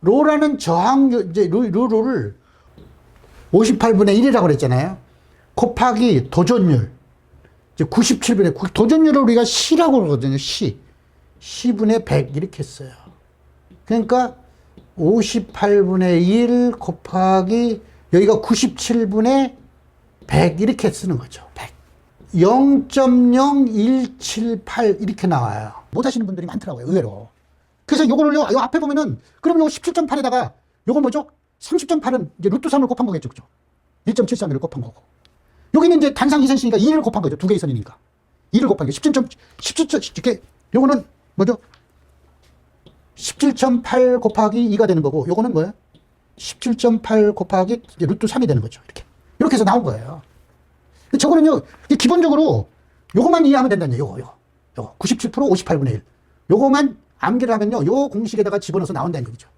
로라는 저항, 이제 루, 루를 58분의 1이라고 그랬잖아요. 곱하기 도전율. 이제 97분의, 도전율을 우리가 C라고 그러거든요. C. C분의 100 이렇게 했어요. 그러니까 58분의 1 곱하기 여기가 97분의 100 이렇게 쓰는 거죠. 100. 0.0178 이렇게 나와요. 못 하시는 분들이 많더라고요. 의외로. 그래서 요거를 요, 요 앞에 보면은 그럼 요 17.8에다가 요거 뭐죠? 30.8은 이제 루트 3을 곱한 거겠죠. 그죠? 1.731을 곱한 거고. 여기는 이제 단상 이선이니까 2를 곱한 거죠. 두 개의 선이니까. 2를 곱한 게 17. 17. 이렇게 요거는 뭐죠? 17.8 곱하기 2가 되는 거고, 요거는 뭐예요? 17.8 곱하기 이제 루트 3이 되는 거죠. 이렇게. 이렇게 해서 나온 거예요. 저거는요, 기본적으로 요거만 이해하면 된다는 얘기예요. 요거, 요거. 요거. 97% 58분의 1. 요거만 암기를 하면요, 요 공식에다가 집어넣어서 나온다는 얘기죠.